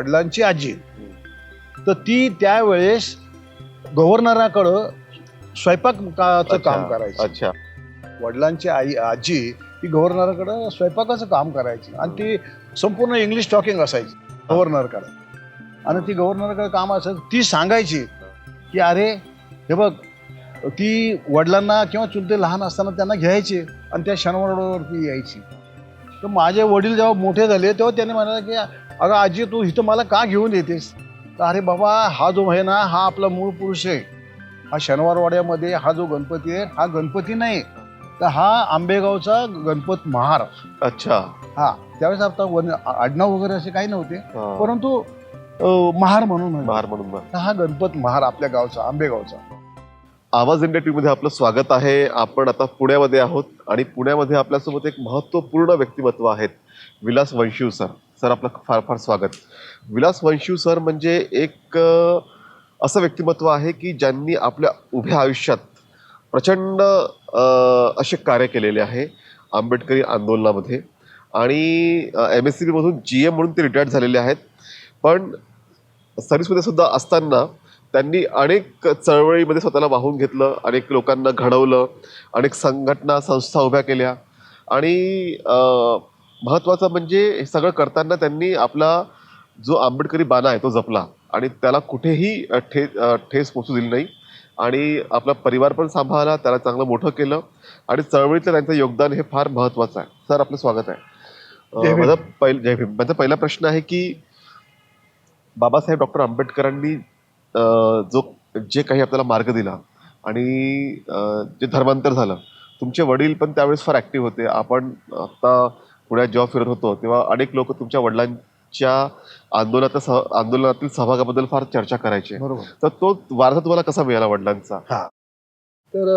वडिलांची आजी. तर ती त्यावेळेस गव्हर्नराकडं स्वयंपाकाचं काम करायची. अच्छा. वडिलांची आई आजी ही गव्हर्नरकडं स्वयंपाकाचं काम करायची आणि ती संपूर्ण इंग्लिश टॉकिंग असायची गव्हर्नरकडे. आणि ती गव्हर्नरकडे काम असायचं ती सांगायची की अरे हे बघ ती वडिलांना किंवा चुलते लहान असताना त्यांना घ्यायची आणि त्या शनिवारवरती यायची. तर माझे वडील जेव्हा मोठे झाले तेव्हा त्याने म्हणाले की अगं आजी तू इथं मला का घेऊन येतेस? तर अरे बाबा हा जो आहे ना हा आपला मूळ पुरुष आहे. हा शनिवारवाड्यामध्ये हा जो गणपती आहे हा गणपती नाही. तर हा आंबेगावचा गणपत महार अच्छा. हा त्यावेळेस आता वन आडनाव वगैरे असे काही नव्हते. हा. परंतु अं, महार म्हणून. महार म्हणून. तर हा गणपत महार आपल्या गावचा आंबेगावचा. आवाज इंडिया टीव्ही मध्ये आपलं स्वागत आहे. आपण आता पुण्यामध्ये आहोत आणि पुण्यामध्ये आपल्यासोबत एक महत्त्वपूर्ण व्यक्तिमत्व आहेत विलास वंशिव सर सर आपलं फार फार स्वागत. विलास वंशिव सर म्हणजे एक असं व्यक्तिमत्व आहे की ज्यांनी आपल्या उभ्या आयुष्यात प्रचंड असे कार्य केलेले आहे आंबेडकरी आंदोलनामध्ये. आणि एम एस सी बीमधून जी एम म्हणून ते रिटायर्ड झालेले आहेत. पण सर्व्हिसमध्ये सुद्धा असताना त्यांनी अनेक चळवळीमध्ये स्वतःला वाहून घेतलं अनेक लोकांना घडवलं अनेक संघटना संस्था उभ्या केल्या. आणि महत्त्वाचं म्हणजे हे सगळं करताना त्यांनी आपला जो आंबेडकरी बाणा आहे तो जपला. आणि त्याला कुठेही ठे ठेस पोचू दिली नाही. आणि आपला परिवार पण सांभाळला त्याला चांगलं मोठं केलं. आणि चळवळीतलं त्यांचं योगदान हे फार महत्त्वाचं आहे. सर आपलं स्वागत आहे. माझा पहिला जय भीम. माझा पहिला प्रश्न आहे की बाबासाहेब डॉक्टर आंबेडकरांनी जो जे काही आपल्याला मार्ग दिला आणि जे धर्मांतर झालं तुमचे वडील पण त्यावेळेस फार ॲक्टिव्ह होते. आपण आता पुण्यात जेव्हा फिरत होतो तेव्हा अनेक लोक तुमच्या वडिलांच्या आंदोलनात सह आंदोलनातील सहभागाबद्दल फार चर्चा करायचे. बरोबर. तर तो वारसा तुम्हाला कसा मिळाला वडिलांचा? तर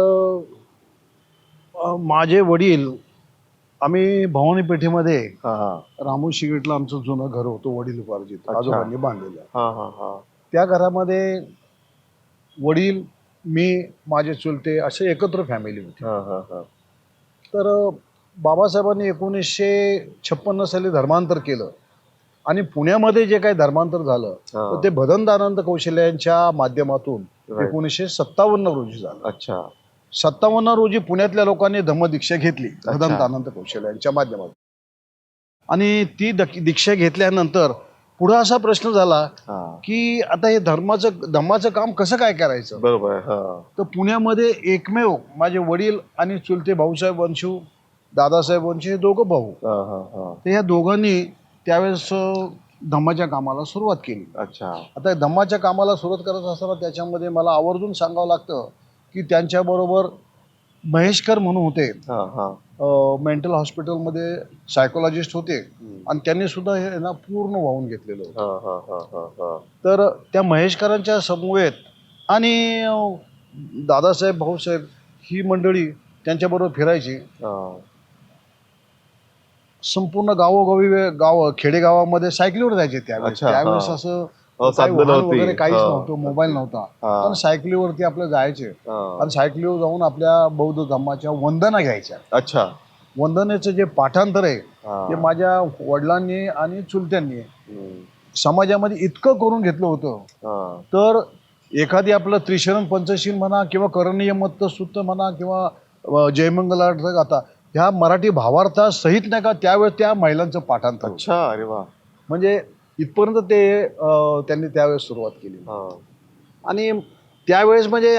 अं, माझे वडील आम्ही भवानी पेठेमध्ये हा हा. रामू शिगेटला आमचं जुनं घर होतं वडील उपार्जित अच्छा. आजोबांनी बांधलेलं. हा हा हा. त्या घरामध्ये वडील मी माझे चुलते असे एकत्र फॅमिली होती. हा हा हा. तर अ, बाबासाहेबांनी एकोणीसशे छप्पन्न साली धर्मांतर केलं. आणि पुण्यामध्ये जे काही धर्मांतर झालं तर ते भदंतानंद कौशल्य यांच्या माध्यमातून. एकोणीसशे सत्तावन्न रोजी झालं. अच्छा. सत्तावन्न रोजी पुण्यातल्या लोकांनी धम्मदीक्षा घेतली. भदंतानंद कौशल्य यांच्या माध्यमातून. आणि ती दक- दीक्षा घेतल्यानंतर पुढे असा प्रश्न झाला की आता हे धर्माचं धम्माचं काम कसं काय करायचं? बरोबर तर पुण्यामध्ये एकमेव माझे वडील आणि चुलते भाऊसाहेब वंशू दादासाहेब वंशू हे दोघं भाऊ. हा हा हा. तर ह्या दोघांनी त्यावेळेस अं, धम्माच्या कामाला सुरुवात केली. अच्छा. आता या धम्माच्या कामाला सुरुवात करत असताना त्याच्यामध्ये मला आवर्जून सांगावं लागतं की त्यांच्याबरोबर महेशकर म्हणून होते. हा हा. मेंटल हॉस्पिटलमध्ये सायकोलॉजिस्ट होते. हम्म. आणि त्यांनी सुद्धा हे ना पूर्ण वाहून घेतलेलं होतं. हा हा हा हा हा. तर त्या महेशकरांच्या समवेत आणि अं, दादासाहेब भाऊसाहेब ही मंडळी त्यांच्याबरोबर फिरायची. हा. संपूर्ण गावोगावी गाव खेडेगावामध्ये सायकलीवर जायचे त्यावेळेस अच्छा, त्यावेळेस हा. असं हो, काही साधनं वाहन नव्हती. वगैरे काहीच हा. नव्हतं मोबाईल नव्हता हा. पण सायकलीवरती आपलं जायचे हा. आणि सायकलीवर जाऊन आपल्या बौद्ध धम्माच्या वंदना घ्यायच्या अच्छा वंदनेचं जे पाठांतर आहे हा. ते माझ्या वडिलांनी आणि चुलत्यांनी हम्म. समाजामध्ये इतकं करून घेतलं होतं हा. तर एखादी आपलं त्रिशरण पंचशील म्हणा किंवा करणीय मत्त सुत्त म्हणा किंवा अ, जयमंगलार्थ गाथा ह्या मराठी भावार्थासहित नाही का त्यावेळेस त्या महिलांचं पाठांतर होतं. अच्छा अरे वा म्हणजे इथपर्यंत ते अ, त्यांनी त्यावेळेस सुरुवात केली हा. आणि त्यावेळेस म्हणजे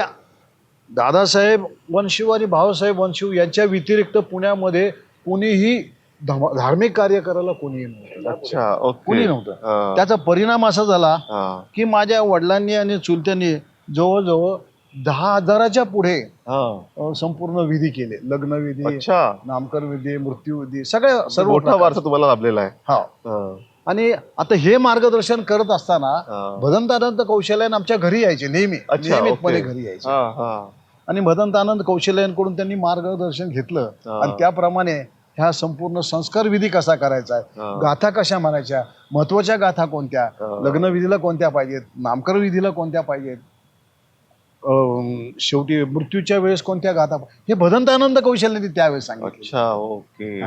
दादासाहेब वंशिव आणि भाऊसाहेब वंशिव यांच्या व्यतिरिक्त पुण्यामध्ये कोणीही धम- धार्मिक कार्य करायला कोणीही नव्हतं अच्छा ओके कोणी नव्हतं हा. त्याचा परिणाम असा झाला हा. की माझ्या वडिलांनी आणि चुलत्यांनी जवळजवळ दहा हजाराच्या पुढे हा. अ, संपूर्ण विधी केले लग्न विधी अच्छा नामकर विधी मृत्यू विधी सगळ्या सर्व मोठा प्रकार. वारसा तुम्हाला लाभलेला आहे हा हा. आणि आता हे मार्गदर्शन करत असताना हा. भदंतानंद कौशल्यान आमच्या घरी यायचे नेहमी अच्छा, नियमितपणे ओके. घरी यायचे हा, हा. आणि भदंतानंद कौशल्यांकडून त्यांनी मार्गदर्शन घेतलं हा. आणि त्याप्रमाणे ह्या संपूर्ण संस्कार विधी कसा करायचा आहे. गाथा कशा म्हणायच्या महत्त्वाच्या गाथा कोणत्या हा. लग्न विधीला कोणत्या पाहिजेत नामकरण विधीला कोणत्या पाहिजेत अं, शेवटी मृत्यूच्या वेळेस कोणत्या गाथा हे भदंतानंद कौशल्याने त्यावेळेस सांगितलं. अच्छा ओके.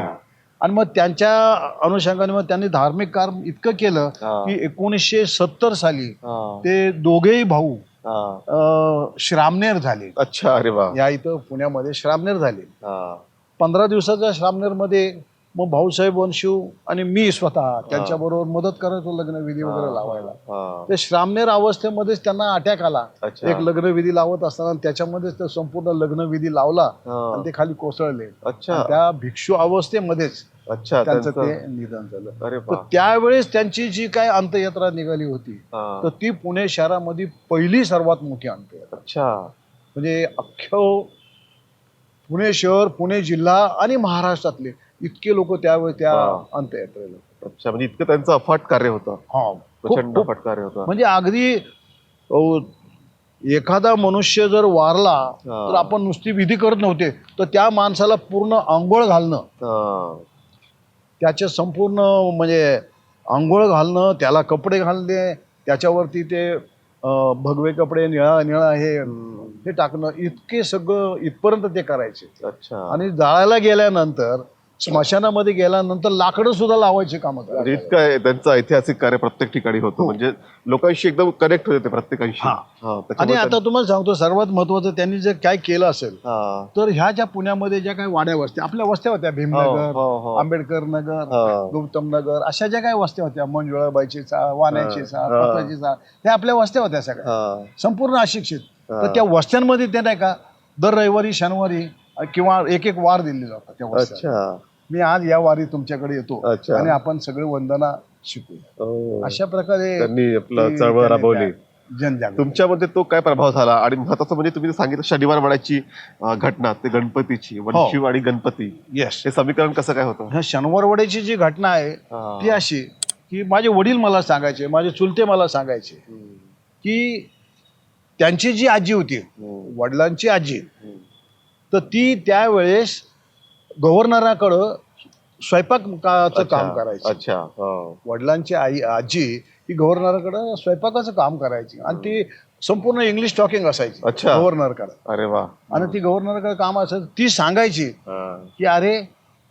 आणि मग त्यांच्या अनुषंगाने मग त्यांनी धार्मिक काम इतकं केलं हा, की एकोणीसशे सत्तर साली हा, ते दोघेही भाऊ हा. अं, श्रामनेर झाले. अच्छा अरे वा. या इथं पुण्यामध्ये श्रामनेर झाले. हा, पंधरा दिवसाच्या श्रामनेरमध्ये मग भाऊसाहेब वंशू आणि मी स्वतः त्यांच्याबरोबर मदत करायचो लग्नविधी वगैरे लावायला. ते श्रामनेर अवस्थेमध्येच त्यांना अटॅक आला. एक लग्नविधी लावत असताना त्याच्यामध्येच ते संपूर्ण लग्नविधी लावला. आणि ते खाली कोसळले. त्या भिक्षू अवस्थेमध्येच अच्छा त्यांचं ते निधन झालं. तर त्यावेळेस त्यांची जी काय अंत्ययात्रा निघाली होती. तर ती पुणे शहरामध्ये पहिली सर्वात मोठी अंत्ययात्रा. अच्छा. म्हणजे अख्खं पुणे शहर पुणे जिल्हा आणि महाराष्ट्रातले. इतके लोक त्यावेळी त्या वा. अंत्ययात्रेला. अच्छा म्हणजे इतकं त्यांचं अफाट कार्य होतं हा खूप- प्रचंड खूप. अफाट कार्य होतं म्हणजे अगदी अहो, एखादा मनुष्य जर वारला हा. तर आपण नुसती विधी करत नव्हते तर त्या माणसाला पूर्ण आंघोळ घालणं हा. त्याचे संपूर्ण म्हणजे आंघोळ घालणं त्याला कपडे घालणे त्याच्यावरती ते अं, भगवे कपडे निळा निळा हे. हे टाकणं इतके सगळं इथपर्यंत ते करायचे अच्छा आणि जाळायला गेल्यानंतर स्मशानामध्ये गेल्यानंतर लाकडं सुद्धा लावायचे काम म्हणजे इतकं आहे, त्यांचं ऐतिहासिक कार्य प्रत्येक ठिकाणी होतं म्हणजे लोकांशी एकदम कनेक्ट होते ते प्रत्येकांशी हा. हा, आणि त्याच्यामुळे आता तुम्हाला सांगतो सर्वात महत्वाचं त्यांनी जर काय केलं असेल त्या- हा. तर ह्या ज्या पुण्यामध्ये ज्या काही वाड्या वस्त्या आपल्या वस्त्या होत्या हो, भीमनगर हो, हो. आंबेडकर नगर हा. गौतम नगर अशा ज्या काही वस्त्या होत्या मंजुळाबाईची चाळ वाण्याची चाळ हा. पत्राची चाळ ह्या आपल्या वस्त्या होत्या सगळ्या हा. संपूर्ण अशिक्षित हा. तर त्या वस्त्यांमध्ये ते नाही का दर रविवारी शनिवारी किंवा एक एक वार दिले जातात त्या वस्त्या अच्छा मी आज या वारी तुमच्याकडे येतो अच्छा. आणि आपण सगळे वंदना शिकूया हो. अशा प्रकारे त्यांनी आपलं ती चळवळ त्यांनी राबवली त्या जनजागृती तुमच्यामध्ये तो काय प्रभाव झाला आणि महत्वाचं म्हणजे तुम्ही सांगितलं शनिवार वाड्याची अं, घटना ते गणपतीची वंशिव आणि गणपती येस हे समीकरण कसं काय होतं ह्या शनिवारवाड्याची जी घटना आहे हा. ती अशी की माझे वडील मला सांगायचे माझे चुलते मला सांगायचे हम्म. की त्यांची जी आजी होती हम्म. वडिलांची आजी हम्म. तर ती त्यावेळेस गव्हर्नराकडं स्वयंपाकाचं काम करायची अच्छा हा. वडिलांची आई आजी ही गव्हर्नरकडं स्वयंपाकाचं काम करायची आणि ती संपूर्ण इंग्लिश टॉकिंग असायची अच्छा. गव्हर्नरकडं अरे वा आणि ती गव्हर्नरकडे काम असायचं ती सांगायची हा. की अरे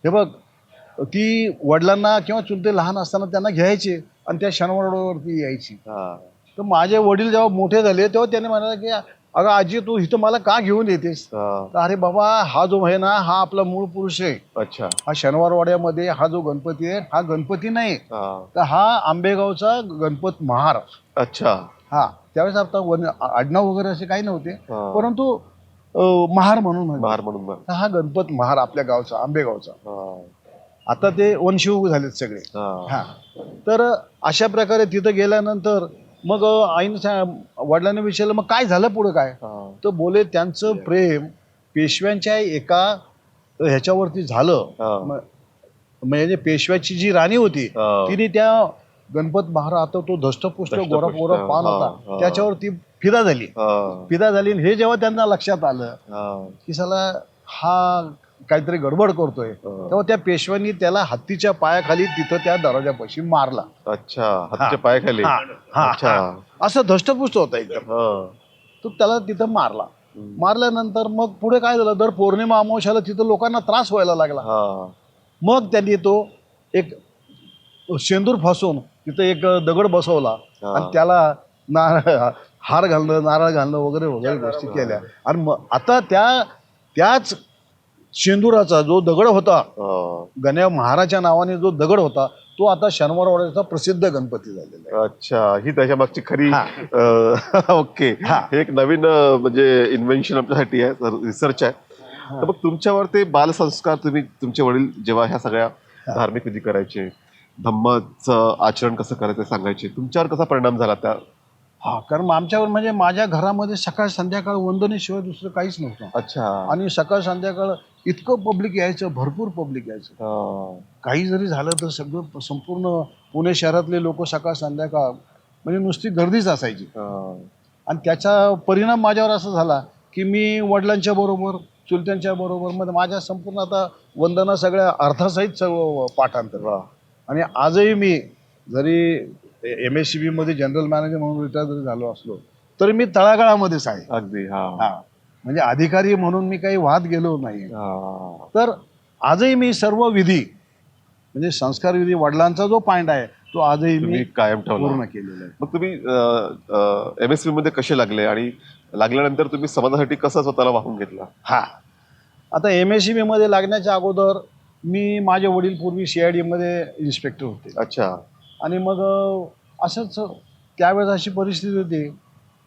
हे बघ ती वडिलांना किंवा चुलते लहान असताना त्यांना घ्यायचे आणि त्या शनिवारवरती यायची हा. तर माझे वडील जेव्हा मोठे झाले तेव्हा त्याने म्हणाला की अगं आजी तू इथं मला का घेऊन येतेस हा. तर अरे बाबा हा जो आहे ना हा आपला मूळ पुरुष आहे अच्छा हा शनिवारवाड्यामध्ये हा जो गणपती आहे हा गणपती नाही हा. तर हा आंबेगावचा गणपत महार अच्छा हा त्यावेळेस आता वन आडनाव वगैरे असे काही नव्हते हा. परंतु अं, महार म्हणून. महार म्हणून म्हण. तर हा गणपत महार आपल्या गावचा आंबेगावचा हा. आता ते वंशयुग झालेत सगळे हा. हा तर अशा प्रकारे तिथं गेल्यानंतर मग आईनं सा- वडिलांनी विचारलं मग काय झालं पुढं काय. तर बोले त्यांचं प्रेम पेशव्यांच्या एका ह्याच्यावरती झालं. म- म्हणजे पेशव्याची जी राणी होती हा. तिने त्या गणपत महार आता तो धष्टपुष्ट धष्टपुष्ट, गोरा गोरा पान हा, होता हा. त्याच्यावर ती फिदा झाली हा. फिदा झाली आणि हे जेव्हा त्यांना लक्षात आलं हा. की साला हा काहीतरी गडबड करतोय तेव्हा त्या पेशव्यांनी त्याला हत्तीच्या पायाखाली तिथं त्या दरवाजापाशी मारला अच्छा हाताच्या पायाखाली हा, हा, अच्छा हा. असं धष्टपुष्ट होता एकदम. तो त्याला तिथं मारला. मारल्यानंतर मग पुढे काय झालं दर पौर्णिमा अमावश्याला तिथं लोकांना त्रास व्हायला लागला. मग त्यांनी तो एक शेंदूर फासून तिथं एक दगड बसवला. आणि त्याला नारळ हार घालणं नारळ घालणं वगैरे वगैरे गोष्टी केल्या आणि मग आता त्या त्याच शेंदुराचा जो दगड होता हा. गण्या महाराच्या नावाने जो दगड होता तो आता शनिवारवाड्याचा प्रसिद्ध गणपती झालेला आहे. अच्छा ही त्याच्या मागची खरी. अं, ओके. हा. एक नवीन अं, म्हणजे इन्व्हेन्शन आपल्यासाठी आहे रिसर्च आहे. तर मग तुमच्यावर ते बालसंस्कार तुम्ही तुमचे वडील जेव्हा ह्या सगळ्या धार्मिक विधी करायचे धम्माचं आचरण कसं करायचं ते सांगायचे तुमच्यावर कसा परिणाम झाला त्या? हा कारण आमच्यावर म्हणजे माझ्या घरामध्ये सकाळ संध्याकाळ वंदनेशिवाय दुसरं काहीच नव्हतं. अच्छा. आणि सकाळ संध्याकाळ इतकं पब्लिक यायचं भरपूर पब्लिक यायचं. काही जरी झालं तर सगळं संपूर्ण पुणे शहरातले लोक सकाळ संध्याकाळ म्हणजे नुसती गर्दीच असायची. आणि त्याचा परिणाम माझ्यावर असा झाला की मी वडिलांच्या बरोबर चुलत्यांच्या बरोबर मध्ये माझ्या संपूर्ण आता वंदना सगळ्या अर्थासहित सर्व पाठांतर. आणि आजही मी जरी एम एस सी बी मध्ये जनरल मॅनेजर म्हणून रिटायर जरी झालो असलो तरी मी तळागाळामध्येच आहे अगदी हा हा म्हणजे अधिकारी म्हणून मी काही वाद गेलो नाही. हा. तर आजही मी सर्व विधी म्हणजे संस्कार विधी वडिलांचा जो पॉइंट आहे तो आजही मी कायम ठेवला. पूर्ण केलेला आहे. मग तुम्ही एम एसमध्ये कसे लागले आणि लागल्यानंतर तुम्ही समाजासाठी कसं स्वतःला वाहून घेतला? हा. आता एम एसमध्ये लागण्याच्या अगोदर मी माझे वडील पूर्वी सी आय डी मध्ये इन्स्पेक्टर होते. अच्छा. आणि मग असंच त्यावेळेस अशी परिस्थिती होती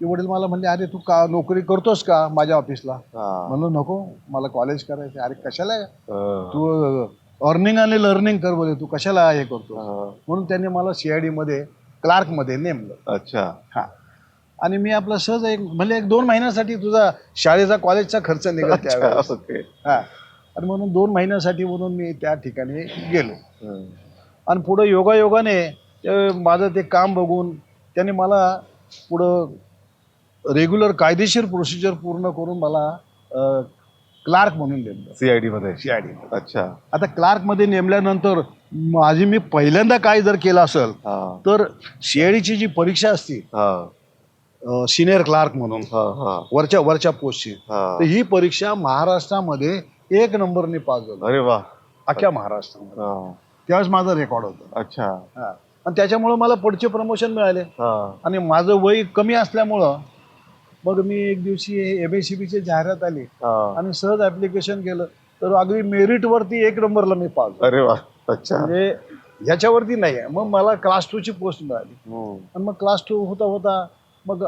की वडील मला म्हणले अरे तू का नोकरी करतोस का माझ्या ऑफिसला. म्हणलं नको मला कॉलेज करायचं अरे कशाला तू अर्निंग आणि लर्निंग कर बोले तू कशाला हे करतो. म्हणून त्यांनी मला सी आय डी मध्ये क्लार्कमध्ये नेमलं. अच्छा. हा. आणि मी आपला सहज एक म्हणजे एक दोन महिन्यासाठी तुझा शाळेचा कॉलेजचा खर्च निघत हा. आणि म्हणून दोन महिन्यासाठी म्हणून मी त्या ठिकाणी गेलो. आणि पुढं योगायोगाने माझं ते काम बघून त्यांनी मला पुढं रेग्युलर कायदेशीर प्रोसिजर पूर्ण करून मला क्लार्क म्हणून नेमलं. सीआयडी मध्ये? सी आय डी अच्छा. आता क्लार्कमध्ये नेमल्यानंतर माझी मी पहिल्यांदा काय जर केलं असेल तर सीआयडीची जी परीक्षा असते हा. सिनियर क्लार्क म्हणून वरच्या वरच्या पोस्टची हा. तर ही परीक्षा महाराष्ट्रामध्ये एक नंबरने पास झालो. अरे वा. अख्ख्या महाराष्ट्रामध्ये. त्यावेळेस माझा रेकॉर्ड होता. अच्छा. आणि त्याच्यामुळं मला पुढचे प्रमोशन मिळाले. आणि माझं वय कमी असल्यामुळं मग मी एक दिवशी एम एस सी बीची जाहिरात आली आणि सहज ऍप्लिकेशन केलं तर अगदी मेरिटवरती एक नंबरला मी झालो. अरे वा अच्छा म्हणजे ह्याच्यावरती नाही आहे मग मला क्लास टूची पोस्ट मिळाली हं. आणि मग क्लास टू होता होता मग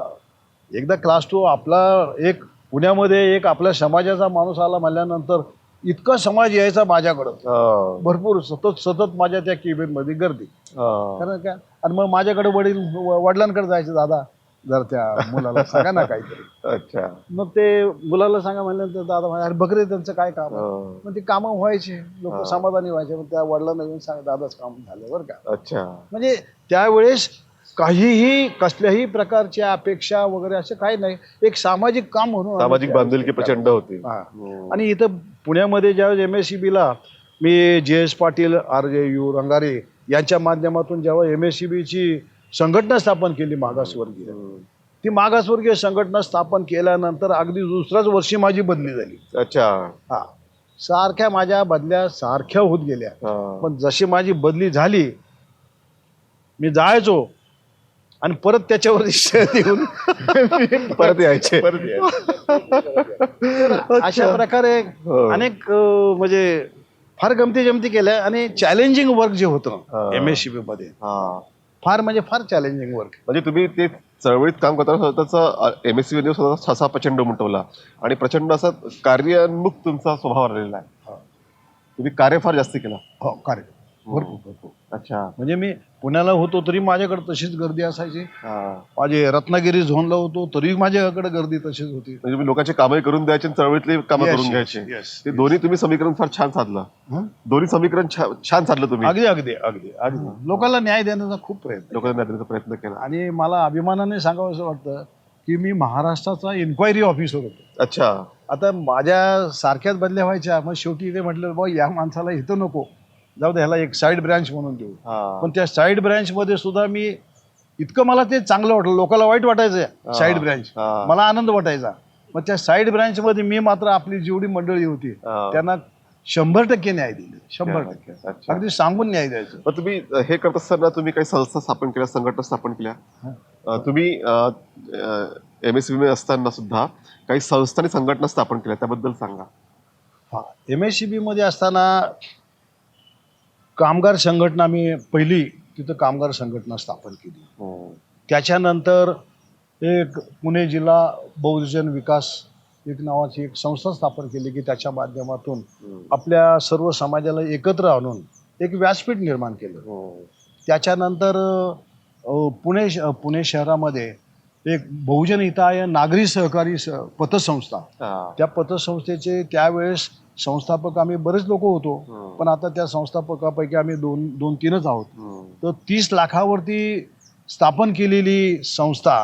एकदा क्लास टू आपला एक पुण्यामध्ये एक आपल्या समाजाचा माणूस आला म्हणल्यानंतर इतका समाज यायचा माझ्याकडं. भरपूर सतत सतत माझ्या त्या केबिनमध्ये गर्दी हा. कारण काय आणि मग माझ्याकडे वडील वडिलांकडे जायचे दादा जर त्या मुलाला सांगा ना काहीतरी अच्छा मग ते मुलाला सांगा म्हणल्यानंतर दादा म्हणे, अरे बघ रे त्यांचं काय काम आहे?" हा. मग ते कामं व्हायचे हा. लोक समाधानी व्हायचे मग त्या वडिलांना येऊन सांगा दादाच काम झालं बरं का अच्छा म्हणजे त्यावेळेस काहीही कसल्याही प्रकारच्या अपेक्षा वगैरे असं काही नाही एक सामाजिक काम म्हणून आम्ही सामाजिक त्यावेळेस बांधिलकी ते प्रचंड होती हा. हं. आणि इथं पुण्यामध्ये ज्यावेळेस एम एस सी बीला मी J S Patil R J U Rangare यांच्या माध्यमातून जेव्हा एम एस सी बीची संघटना स्थापन केली मागासवर्गीय. ती मागासवर्गीय संघटना स्थापन केल्यानंतर अगदी दुसऱ्याच वर्षी माझी बदली झाली अच्छा हा सारख्या माझ्या बदल्या सारख्या होत गेल्या. पण जशी माझी बदली झाली मी जायचो आणि परत देऊन परत यायचे. अशा प्रकारे हो. अनेक म्हणजे फार गमती जमती केल्या आणि चॅलेंजिंग वर्क जे. होतं एम एस सी बी मध्ये फार म्हणजे फार चॅलेंजिंग वर्क म्हणजे तुम्ही ते चळवळीत काम करताना स्वतःचा एम एस सी स्वतःचा ठसा प्रचंड उमटवला आणि प्रचंड असा कार्यान्मुख तुमचा स्वभाव राहिलेला आहे. तुम्ही कार्य फार जास्त केला. हो कार्य. भरपूर भरपूर. अच्छा. म्हणजे मी पुण्याला होतो तरी माझ्याकडे तशीच गर्दी असायची. हा. माझे रत्नागिरी झोनला होतो तरी माझ्याकडे गर्दी तशीच होती. म्हणजे तुम्ही लोकांचे कामही करून द्यायचे आणि चळवळीतली कामं Yes, करून yes, घ्यायचे. yes. ते दोन्ही तुम्ही समीकरण फार छान साधलं. हं? दोन्ही समीकरण छा- छान साधलं तुम्ही. अगदी अगदी अगदी अगदी. लोकांना न्याय देण्याचा खूप प्रयत्न लोकांना देण्याचा प्रयत्न केला. आणि मला अभिमानाने सांगावं असं वाटतं की मी महाराष्ट्राचा इन्क्वायरी ऑफिसर होतो. अच्छा. आता माझ्या सारख्याच बदल्या व्हायच्या. मग शेवटी ते म्हटलं बा या माणसाला इथं नको. जाऊ दे ह्याला एक साईड ब्रँच म्हणून देऊ. पण त्या साईड ब्रँच मध्ये सुद्धा मी इतकं मला ते चांगलं वाटलं. लोकांना वाईट वाटायचं. Side branch. मला आनंद वाटायचा. मग त्या साईड ब्रँच मध्ये मी मात्र आपली जेवढी मंडळी होती. त्यांना शंभर टक्के न्याय दिले. शंभर टक्के. अगदी सांगून न्याय द्यायचं. तुम्ही हे करत असताना तुम्ही काही संस्था स्थापन केल्या संघटना स्थापन केल्या? तुम्ही एम एसमध्ये असताना सुद्धा काही संस्था आणि संघटना स्थापन केल्या त्याबद्दल सांगा. हा. एम एस सी बी मध्ये असताना कामगार संघटना मी पहिली तिथं कामगार संघटना स्थापन केली. त्याच्यानंतर एक पुणे जिल्हा बहुजन विकास एक नावाची एक संस्था स्थापन केली की त्याच्या माध्यमातून आपल्या सर्व समाजाला एकत्र आणून एक व्यासपीठ निर्माण केलं. त्याच्यानंतर अ, पुणे पुणे शहरामध्ये एक बहुजन हिताय नागरी सहकारी स पतसंस्था. हा. त्या पतसंस्थेचे त्यावेळेस संस्थापक आम्ही बरेच लोक होतो. पण आता त्या संस्थापकापैकी आम्ही दोन दोन तीनच आहोत. तर तीस लाखावरती स्थापन केलेली संस्था.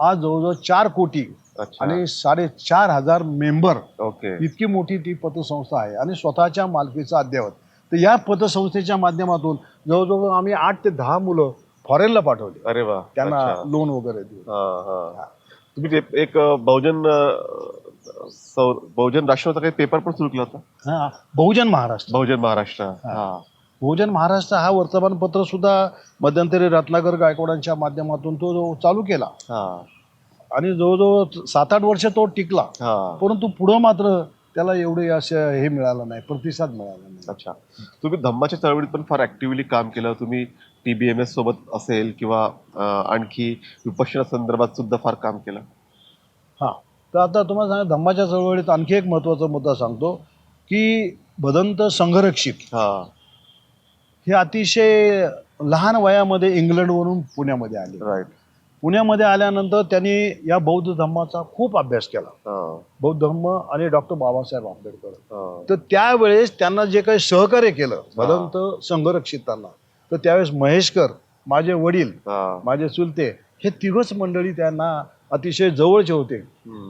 आज जवळजवळ चार कोटी आणि साडेचार हजार मेंबर ओके इतकी मोठी ती पतसंस्था आहे आणि स्वतःच्या मालकीचा अद्ययावत तर या पतसंस्थेच्या माध्यमातून जवळजवळ आम्ही आठ ते दहा मुलं फॉरेनला पाठवली अरे वा त्यांना. लोन वगैरे. तुम्ही एक बहुजन सौ- बहुजन राष्ट्राचा काही पेपर पण सुरू केला होता. हा बहुजन महाराष्ट्र. बहुजन महाराष्ट्र हा. बहुजन महाराष्ट्र हा वर्तमानपत्र सुद्धा मध्यंतरी रत्नाकर गायकवाडांच्या माध्यमातून तो जो चालू केला. हा. आणि जवळजवळ सात आठ वर्ष तो टिकला. हा. परंतु पुढं मात्र त्याला एवढे असं हे मिळालं नाही प्रतिसाद मिळाला नाही. अच्छा. तुम्ही धम्माच्या चळवळीत पण फार ऍक्टिव्हली काम केलं. तुम्ही टीबीएमएस सोबत असेल किंवा अं, आणखी विपक्षणा संदर्भात सुद्धा फार काम केलं. हां. तर आता तुम्हाला सांगा धम्माच्या चळवळीत आणखी एक महत्त्वाचा मुद्दा सांगतो की भदंत संघरक्षित. हा. अतिशय लहान वयामध्ये इंग्लंडवरून पुण्यामध्ये आले. राईट पुण्यामध्ये आल्यानंतर त्यांनी या बौद्ध धम्माचा खूप अभ्यास केला. हा. बौद्ध धम्म आणि डॉक्टर बाबासाहेब आंबेडकर. तर त्यावेळेस त्यांना जे काही सहकार्य केलं भदंत संघरक्षितांना तर त्यावेळेस महेशकर माझे वडील माझे चुलते हे तिघच मंडळी त्यांना अतिशय जवळचे होते.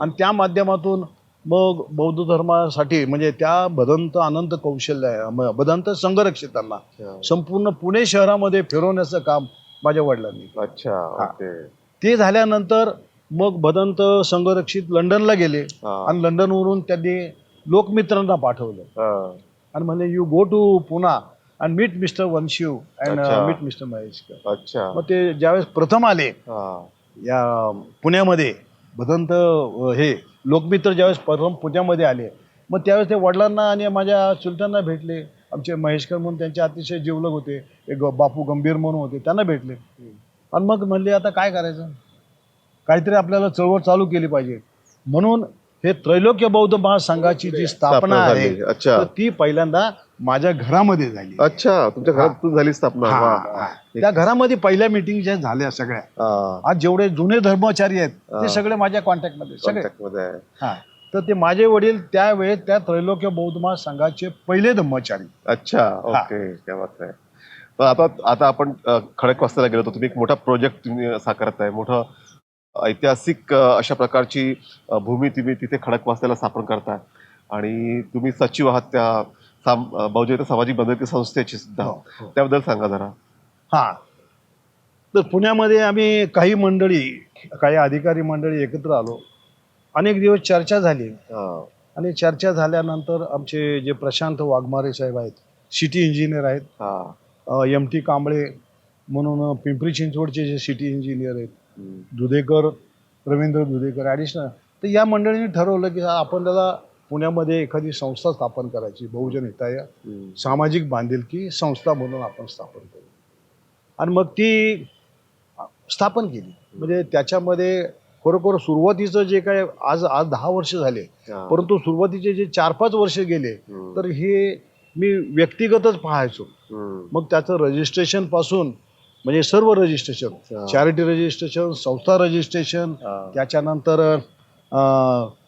आणि त्या माध्यमातून मग बौद्ध धर्मासाठी म्हणजे त्या भदंत अनंत कौशल्य भदंत संघरक्षितांना. संपूर्ण पुणे शहरामध्ये फिरवण्याचं काम माझ्या वडिलांनी. अच्छा ओके ते झाल्यानंतर मग भदंत संघरक्षित लंडनला गेले. आणि लंडनवरून त्यांनी लोकमित्रांना पाठवलं. आणि म्हणले you go to Poona and meet mister Vanshiv and. Meet mister Maheshkar अच्छा मग ते ज्यावेळेस प्रथम आले या पुण्यामध्ये भदंत अ, हे लोकमित्र ज्यावेळेस प्रथम पुण्यामध्ये आले मग त्यावेळेस ते वडिलांना आणि माझ्या चुलत्यांना भेटले. आमचे महेशकर म्हणून त्यांचे अतिशय जिवलग होते. एक बापू गंभीर म्हणून होते त्यांना भेटले. आणि मग म्हणले आता काय करायचं? काहीतरी आपल्याला चळवळ चालू केली पाहिजे. म्हणून हे त्रैलोक्य बौद्ध महासंघाची जी स्थापना आहे झाली. अच्छा. तर ती पहिल्यांदा माझ्या घरामध्ये झाली अच्छा तुमच्या घरात झाली स्थापना हा, वा. हा. त्या घरामध्ये पहिल्या मिटिंग ज्या झाल्या सगळ्या हा. आज जेवढे जुने धर्मचारी आहेत हा. ते सगळे माझ्या सगळे Contact मध्ये आहे. हा तर ते माझे वडील त्यावेळेस त्या त्रैलोक्य बौद्ध महासंघाचे पहिले धर्मचारी अच्छा ओके क्या बात आहे आता आता आपण अ, खडकवासल्याला गेलो तुम्ही एक मोठा प्रोजेक्ट तुम्ही साकारत आहे मोठं ऐतिहासिक अ, अशा प्रकारची अ, भूमी तुम्ही तिथे खडकवासल्याला स्थापन करताय आणि तुम्ही सचिव आहात त्या बहुजन सामाजिक बांधिलकी संस्थेची सुद्धा हो, हो. त्याबद्दल सांगा जरा हा तर पुण्यामध्ये आम्ही काही मंडळी काही अधिकारी मंडळी एकत्र आलो अनेक दिवस चर्चा झाली. आणि चर्चा झाल्यानंतर आमचे जे प्रशांत वाघमारे साहेब आहेत सिटी इंजिनियर आहेत हा. एम टी कांबळे म्हणून पिंपरी चिंचवडचे जे सिटी इंजिनियर आहेत. दुधेकर रवींद्र दुधेकर ॲडिशनल तर या मंडळींनी ठरवलं की आपण त्याला पुण्यामध्ये एखादी संस्था स्थापन करायची बहुजन हिताय. सामाजिक बांधिलकी संस्था म्हणून आपण स्थापन करू आणि मग ती स्थापन केली म्हणजे त्याच्यामध्ये खरोखर सुरुवातीचं जे काय आज आज दहा वर्ष झाले. परंतु सुरुवातीचे जे चार पाच वर्ष गेले. तर हे मी व्यक्तिगतच पाहायचो. मग त्याचं रजिस्ट्रेशनपासून म्हणजे सर्व रजिस्ट्रेशन. चॅरिटी रजिस्ट्रेशन संस्था रजिस्ट्रेशन. त्याच्यानंतर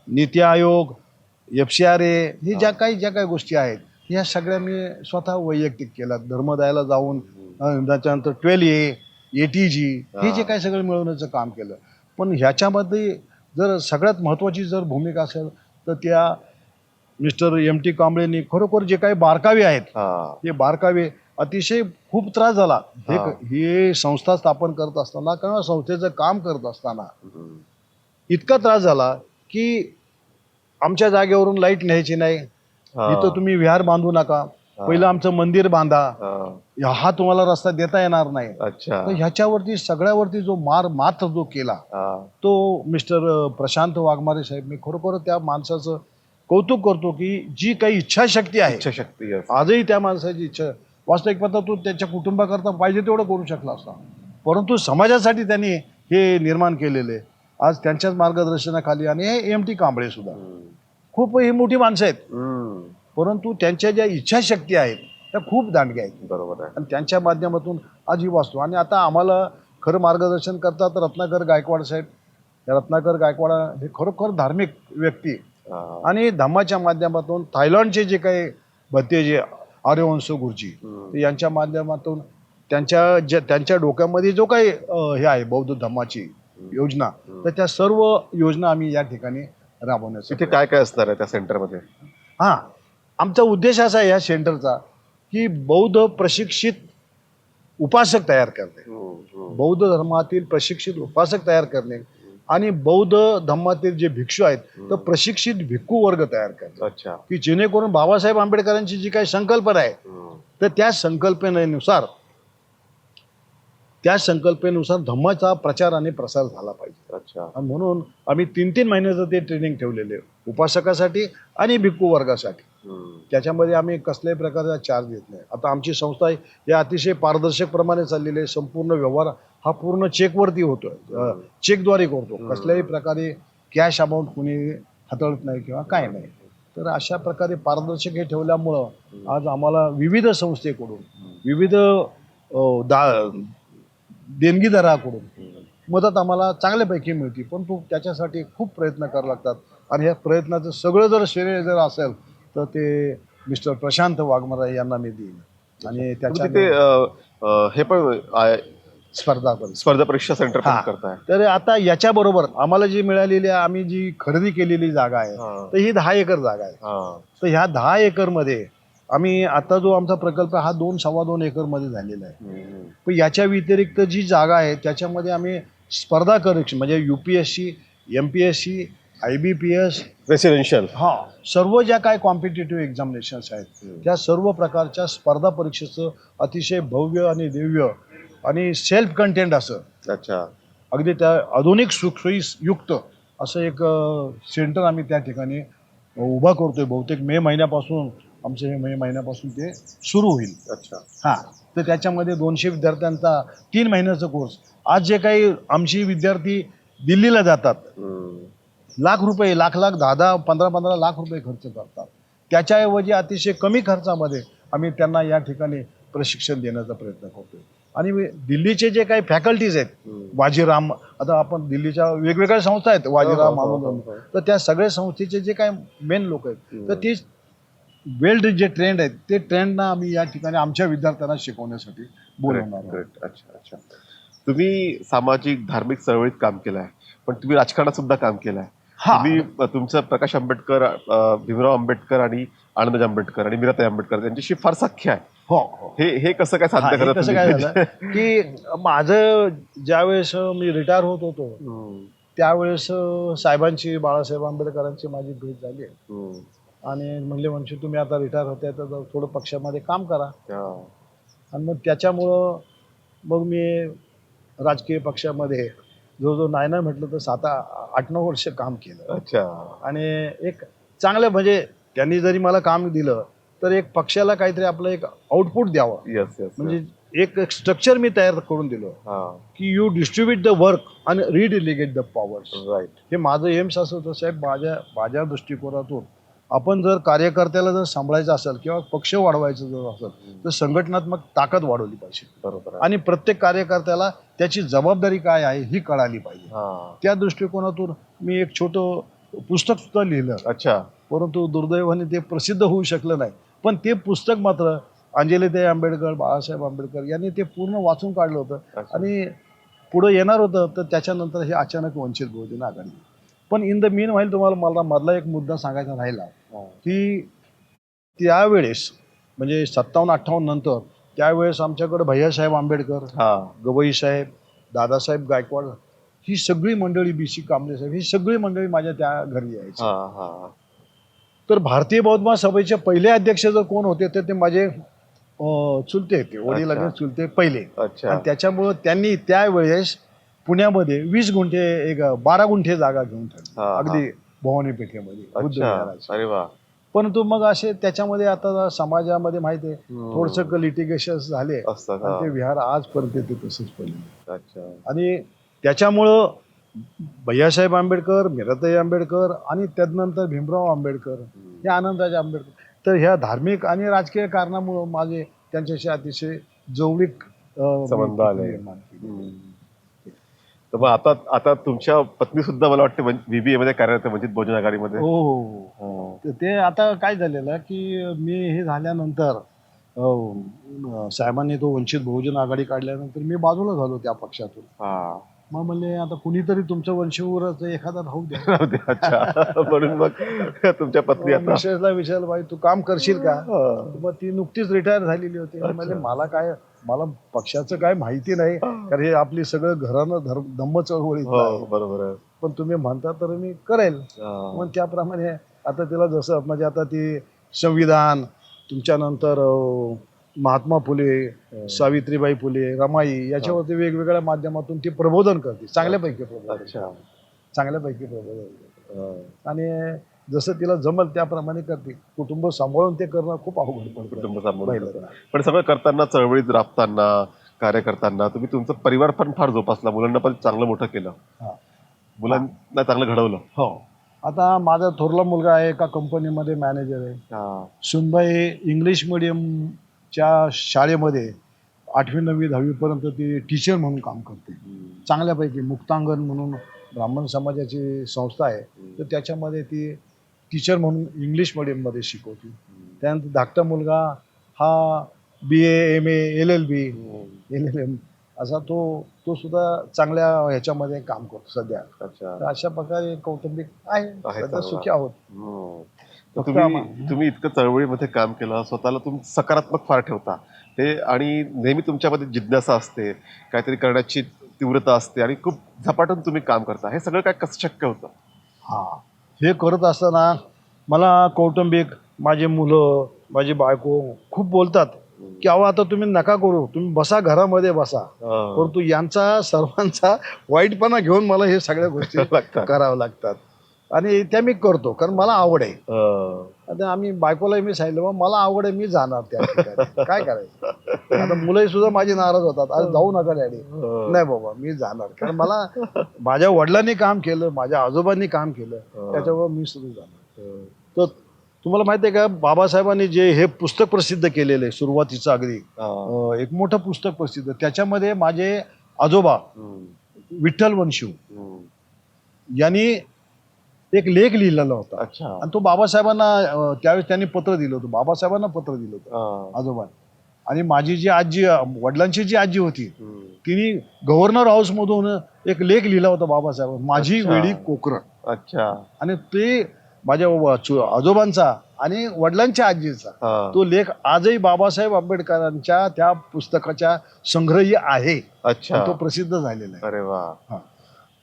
Niti Aayog F C R A ही ज्या काही ज्या काही गोष्टी आहेत ह्या सगळ्या मी स्वतः वैयक्तिक केल्या धर्मदायाला जाऊन अं, त्याच्यानंतर twelve A A T G हे जे. काही सगळं मिळवण्याचं काम केलं पण ह्याच्यामध्ये जर सगळ्यात महत्त्वाची जर भूमिका असेल तर त्या मिस्टर एम टी कांबळेंनी खरोखर जे काही बारकावे आहेत हा. हे बारकावे अतिशय खूप त्रास झाला हे हा. हे संस्था स्थापन करत असताना किंवा संस्थेचं काम करत असताना हम्म. इतका त्रास झाला की आमच्या जागेवरून लाइट न्यायची नाही. हा. इथं तुम्ही विहार बांधू नका. पहिलं आमचं मंदिर बांधा. हा. हा तुम्हाला रस्ता देता येणार नाही. अच्छा. तर ह्याच्यावरती सगळ्यावरती जो मार मात जो केला हा. तो मिस्टर प्रशांत वाघमारे साहेब. मी खरोखर त्या माणसाचं कौतुक करतो की जी काही इच्छाशक्ती आहे इच्छाशक्ती. आजही त्या माणसाची इच्छा वास्तविक पाहता तो त्याच्या कुटुंबाकरता पाहिजे तेवढं करू शकला असता. परंतु समाजासाठी त्यांनी हे निर्माण केलेले आज त्यांच्याच मार्गदर्शनाखाली आणि हे एम टी कांबळे सुद्धा. खूप ही मोठी माणसं आहेत. परंतु त्यांच्या ज्या इच्छाशक्ती आहेत त्या खूप दांडग्या आहेत. बरोबर आहे. आणि त्यांच्या माध्यमातून आज ही वाचतो आणि आता आम्हाला खरं मार्गदर्शन करतात रत्नाकर गायकवाड साहेब. या रत्नाकर गायकवाड हे खरोखर धार्मिक व्यक्ती. आणि धम्माच्या माध्यमातून थायलंडचे जे काही भत्ते जे आर्यवंश गुरुजी यांच्या माध्यमातून त्यांच्या ज्या त्यांच्या डोक्यामध्ये जो काही हे आहे बौद्ध धम्माची योजना. तर त्या सर्व योजना आम्ही या ठिकाणी राबवण्याचा तिथे काय काय असणार आहे त्या सेंटरमध्ये? हां. आमचा उद्देश असा आहे या सेंटरचा की बौद्ध प्रशिक्षित उपासक तयार करणे. बौद्ध धर्मातील प्रशिक्षित उपासक तयार करणे आणि बौद्ध धर्मातील जे भिक्षू आहेत तर प्रशिक्षित भिक्खू वर्ग तयार करणे. अच्छा. की जेणेकरून बाबासाहेब आंबेडकरांची जी काही संकल्पना आहे. तर त्या संकल्पनेनुसार त्या संकल्पनेनुसार धम्माचा प्रचार आणि प्रसार झाला पाहिजे. अच्छा. आणि म्हणून आम्ही तीन तीन महिन्याचं ते ट्रेनिंग ठेवलेले आहे. उपासकासाठी आणि भिक्खू वर्गासाठी. हम्म. त्याच्यामध्ये आम्ही कसल्याही प्रकारचा चार्ज घेत नाही. आता आमची संस्था आहे हे अतिशय पारदर्शक प्रमाणे चाललेली आहे. संपूर्ण व्यवहार हा पूर्ण चेकवरती होतोय. चेकद्वारे करतो. कसल्याही प्रकारे कॅश अमाऊंट कुणी हाताळत नाही किंवा काय नाही. तर अशा प्रकारे पारदर्शक हे ठेवल्यामुळं आज आम्हाला विविध संस्थेकडून विविध अ, दा देणगीदाराकडून मदत आम्हाला चांगल्यापैकी मिळते पण तो त्याच्यासाठी खूप प्रयत्न करावे लागतात आणि ह्या प्रयत्नाचं सगळं जर श्रेय जर असेल तर ते मिस्टर प्रशांत वाघमारा यांना मी देईन आणि त्याच्या हे पण स्पर्धा स्पर्धा परीक्षा सेंटर. करताय तर आता याच्याबरोबर आम्हाला जी मिळालेली आम्ही जी खरेदी केलेली जागा आहे. तर ही दहा एकर जागा आहे. तर ह्या दहा एकरमध्ये आम्ही आता जो आमचा प्रकल्प हा दोन सव्वा दोन एकरमध्ये झालेला आहे. पण याच्या व्यतिरिक्त जी जागा आहे त्याच्यामध्ये आम्ही स्पर्धा परीक्षा म्हणजे U P S C M P S C I B P S residential हा सर्व ज्या काय कॉम्पिटेटिव्ह एक्झामिनेशन्स आहेत त्या सर्व प्रकारच्या स्पर्धा परीक्षेचं अतिशय भव्य आणि दिव्य आणि सेल्फ कंटेंट असं. अच्छा. अगदी त्या आधुनिक सुखसोयी युक्त असं एक सेंटर आम्ही त्या ठिकाणी उभा करतोय बहुतेक मे महिन्यापासून. आमचं मे महिन्यापासून ते सुरू होईल. अच्छा. हां. तर त्याच्यामध्ये दोनशे विद्यार्थ्यांचा तीन महिन्याचा कोर्स आज जे काही आमची विद्यार्थी दिल्लीला जातात. लाख रुपये लाख लाख दहा दहा पंधरा पंधरा लाख रुपये खर्च करतात. त्याच्याऐवजी अतिशय कमी खर्चामध्ये आम्ही त्यांना या ठिकाणी प्रशिक्षण देण्याचा प्रयत्न करतोय. आणि दिल्लीचे जे काही फॅकल्टीज आहेत. वाजीराम आता आपण दिल्लीच्या वेगवेगळ्या संस्था आहेत वाजीराम हो, हो, हो. तर त्या सगळ्या संस्थेचे जे काही मेन लोक आहेत तर ते वेल जे ट्रेंड आहेत ते ट्रेंडना आम्ही या ठिकाणी आमच्या विद्यार्थ्यांना शिकवण्यासाठी बोलवणार आहोत. अच्छा अच्छा. तुम्ही सामाजिक धार्मिक चळवळीत काम केलंय पण तुम्ही राजकारणात सुद्धा काम केलंय. हा. तुम्ही अ, तुमचं प्रकाश आंबेडकर अ, भीमराव आंबेडकर आणि आनंदजी आंबेडकर आणि मीराताई आंबेडकर यांच्याशी फार सख्य आहे. हो हो. हे हे कसं काय हा, साध्य हे करत कसं काय झालं की माझं ज्यावेळेस मी रिटायर होत होतो त्यावेळेस साहेबांची बाळासाहेब आंबेडकरांची माझी भेट झाली आणि म्हणले म्हणजे तुम्ही आता रिटायर होते तर थोडं पक्षामध्ये काम करा. आणि मग त्याच्यामुळं मग मी राजकीय पक्षामध्ये जवळजवळ नाही नाही म्हटलं तर सात आठ नऊ वर्ष काम केलं. अच्छा. आणि एक चांगलं म्हणजे त्यांनी जरी मला काम दिलं तर एक पक्षाला काहीतरी आपलं एक आउटपुट द्यावं. येस येस म्हणजे एक स्ट्रक्चर मी तयार करून दिलं. की यू डिस्ट्रीब्युट द वर्क आणि रिडिलिगेट द पॉवर्स राईट हे माझं एम्स असं होतं साहेब माझ्या माझ्या दृष्टिकोनातून आपण जर कार्यकर्त्याला जर सांभाळायचं असेल किंवा पक्ष वाढवायचं जर असेल तर संघटनात्मक ताकद वाढवली पाहिजे. बरोबर आणि प्रत्येक कार्यकर्त्याला त्याची जबाबदारी काय आहे ही कळाली पाहिजे. त्या दृष्टिकोनातून मी एक छोटं पुस्तक सुद्धा लिहिलं. अच्छा. परंतु दुर्दैवाने ते प्रसिद्ध होऊ शकलं नाही. पण ते पुस्तक मात्र अंजलीताई आंबेडकर बाळासाहेब आंबेडकर यांनी ते पूर्ण वाचून काढलं होतं. आणि पुढं येणार होतं तर त्याच्यानंतर हे अचानक वंचित बहुजन आघाडी. पण इन द मीन व्हाईल तुम्हाला मला मधला एक मुद्दा सांगायचा राहिला. की त्यावेळेस म्हणजे सत्तावन्न अठ्ठावन्न नंतर त्यावेळेस आमच्याकडे भैयासाहेब आंबेडकर हा. गवई साहेब दादासाहेब गायकवाड ही सगळी मंडळी बी सी कांबळे साहेब ही सगळी मंडळी माझ्या त्या घरी यायची. हा हा. तर भारतीय बौद्ध महासभेचे पहिले अध्यक्ष जर कोण होते तर ते माझे चुलते होते वडील चुलते पहिले. आणि त्याच्यामुळं त्यांनी त्यावेळेस पुण्यामध्ये वीस गुंठे एक बारा गुंठे जागा घेऊन ठेवली. अगदी भवानी पेठेमध्ये बुद्ध अच्छा विहाराची. अरे वा परंतु मग असे त्याच्यामध्ये आता समाजामध्ये माहिती आहे हम्म. थोडस लिटिगेशन झाले असतात आणि ते हा. विहार आजपर्यंत ते तसंच पडले अच्छा आणि त्याच्यामुळं भैयासाहेब आंबेडकर मीराताई आंबेडकर आणि त्यानंतर भीमराव आंबेडकर हे आनंदराज आंबेडकर तर ह्या धार्मिक आणि राजकीय कारणामुळं माझे त्यांच्याशी अतिशय जवळीक अं, संबंध आले. निर्माण केले. हम्म. तर मग आता आता तुमच्या पत्नी सुद्धा मला वाटतं बीबीए मध्ये कार्यरत आहे वंचित बहुजन आघाडीमध्ये. हो हो हो. तर ते आता काय झालेलं की मी हे झाल्यानंतर अं, साहेबांनी तो वंचित बहुजन आघाडी काढल्यानंतर मी बाजूला झालो त्या पक्षातून. हा. मग म्हणले आता कुणीतरी तुमच्या वंशवरच एखादा राहू द्या राहू दे. अच्छा म्हणून मग तुमच्या पत्नी आता मिसेसला विचारलं बाई तू काम करशील का हा. मग ती नुकतीच रिटायर झालेली होती म्हणजे मला काय मला पक्षाचं काय माहिती नाही कारण हे आपली सगळं घरानं धर्म धम्म चळवळीत हो आहे. बरोबर आहे पण तुम्ही म्हणता तर मी करेल हा. मग त्याप्रमाणे आता तिला जसं म्हणजे आता ती संविधान तुमच्यानंतर अं, महात्मा फुले सावित्रीबाई फुले रमाई याच्यावरती वेगवेगळ्या माध्यमातून ती प्रबोधन करते चांगल्यापैकी प्रबोधन. चांगल्यापैकी प्रबोधन. हा. आणि जसं तिला जमल त्याप्रमाणे करते कुटुंब सांभाळून ते करणं खूप अवघड पडतं. कुटुंब सांभाळून. पण सगळं करताना चळवळीत राबताना कार्य करताना तुम्ही तुमचा परिवार पण फार जोपासला. मुलांना पण चांगलं मोठं केलं. हा. मुलांना चांगलं घडवलं. हो. आता माझा थोरला मुलगा आहे एका कंपनीमध्ये मॅनेजर आहे. हा. सुनबाई इंग्लिश मिडियमच्या शाळेमध्ये आठवी नववी दहावीपर्यंत ती टीचर म्हणून काम करते. चांगल्यापैकी मुक्तांगण म्हणून ब्राह्मण समाजाची संस्था आहे. तर त्याच्यामध्ये ती टीचर म्हणून इंग्लिश मिडियममध्ये शिकवते. त्यानंतर धाकटा मुलगा हा B A M A L L B L L M असा तो तो सुद्धा चांगल्या ह्याच्यामध्ये काम करतो सध्या. अशा प्रकारे कौटुंबिक आहे. सध्या. सुखी आहोत. फक्त तुम्ही तुम्ही इतकं चळवळीमध्ये काम केलं स्वतःला तुम्ही सकारात्मक फार ठेवता. ते आणि नेहमी तुमच्यामध्ये जिज्ञासा असते काहीतरी करण्याची तीव्रता असते आणि खूप झपाटून तुम्ही काम करता. हे सगळं काय कसं शक्य होतं? हा. हे करत असताना मला कौटुंबिक माझे मुलं माझी बायको खूप बोलतात की अहो आता तुम्ही नका करू. तुम्ही बसा घरामध्ये बसा. परंतु यांचा सर्वांचा वाईटपणा घेऊन मला हे सगळ्या गोष्टी लागतात. कराव्या लागतात. आणि त्या मी करतो कारण मला आवड आहे. आता आम्ही बायकोलाही मी सांगितलं "बा, मला आवड आहे मी जाणार त्या ठिकाणी. काय करायचं? आता मुलंही सुद्धा माझी नाराज होतात. अरे जाऊ नका डॅडी. नाही बाबा मी जाणार. कारण मला माझ्या वडिलांनी काम केलं माझ्या आजोबांनी काम केलं अं, त्याच्यावर मी सुद्धा जाणार. तर तुम्हाला माहिती आहे का बाबासाहेबांनी जे हे पुस्तक प्रसिद्ध केलेलं आहे सुरुवातीचं अगदी एक मोठं पुस्तक प्रसिद्ध त्याच्यामध्ये माझे आजोबा विठ्ठल वंशू. यांनी एक लेख लिहिलेला होता. अच्छा. आणि तो बाबासाहेबांना अं, त्यावेळेस त्यांनी पत्र दिलं होतं. बाबासाहेबांना पत्र दिलं होतं अं, आजोबा आणि माझी जी आजी वडिलांची जी आजी होती हम्म. तिने गव्हर्नर हाऊस मधून एक लेख लिहिला होता बाबासाहेब. माझी अच्छा. वेळी कोकरण अच्छा. आणि ते माझ्या व- चु- आजोबांचा आणि वडिलांच्या आजीचा. हा. तो लेख आजही बाबासाहेब आंबेडकरांच्या त्या पुस्तकाच्या संग्रही आहे. अच्छा. तो प्रसिद्ध झालेला आहे. अरे वा. हा.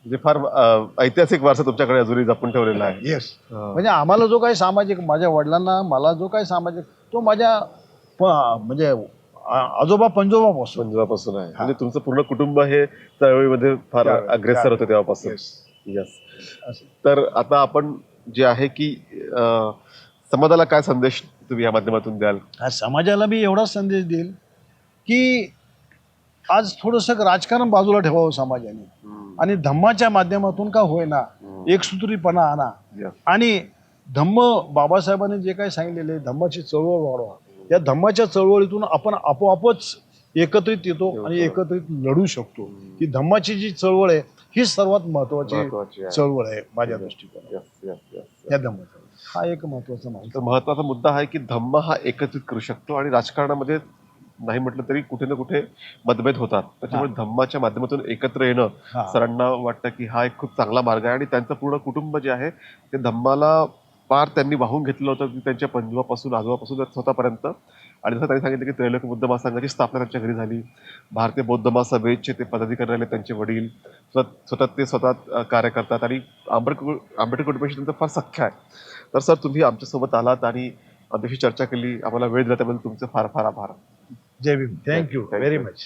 म्हणजे फार अं, ऐतिहासिक वारसा तुमच्याकडे अजूनही जपून ठेवलेला आहे. येस हा. म्हणजे आम्हाला जो काही सामाजिक माझ्या वडिलांना मला जो काही सामाजिक तो माझ्या प- म्हणजे आ- आजोबा पंजोबापासून. पंजाबापासून आहे. म्हणजे तुमचं पूर्ण कुटुंब हे चळवळीमध्ये फार अग्रेसर होते तेव्हापासून. येस असं. तर आता आपण जे आहे की अं, समाजाला काय संदेश तुम्ही या माध्यमातून द्याल? आज समाजाला मी एवढाच संदेश देईल की आज थोडंसं राजकारण बाजूला ठेवावं समाजाने. आणि धम्माच्या माध्यमातून का होईना एकसूत्रीपणा आणा. आणि धम्म बाबासाहेबांनी जे काही सांगितलेले धम्माची चळवळ वाढवा. या धम्माच्या चळवळीतून आपण आपोआपच एकत्रित येतो आणि एकत्रित लढू शकतो. ही धम्माची जी चळवळ आहे ही सर्वात महत्वाची. चळवळ आहे माझ्या धम्माचा. हा एक महत्त्वाचा महत्त्वाचा मुद्दा आहे की धम्म हा एकत्रित करू शकतो आणि राजकारणामध्ये नाही म्हटलं तरी कुठे ना कुठे मतभेद होतात. त्याच्यामुळे धम्माच्या माध्यमातून एकत्र येणं. सरांना वाटतं की हा एक खूप चांगला मार्ग आहे आणि त्यांचं पूर्ण कुटुंब जे आहे ते धम्माला पार त्यांनी वाहून घेतलं होतं की त्यांच्या पंजोबापासून आजोबापासून स्वतःपर्यंत. आणि जसं त्यांनी सांगितलं की त्रैलोक्य बुद्ध महासंघाची स्थापना त्यांच्या घरी झाली. भारतीय बौद्ध महासभेचे ते पदाधिकारी राहिले त्यांचे वडील. स्वतः ते स्वतः कार्य करतात आणि आंबेडकर आंबेडकर कुटुंबाशी त्यांचं फार सख्य आहे. तर सर तुम्ही आमच्यासोबत आलात आणि आमच्याशी चर्चा केली. आम्हाला वेळ दिला त्याबद्दल तुमचे फार फार आभार. Jai Bhim. Thank you very much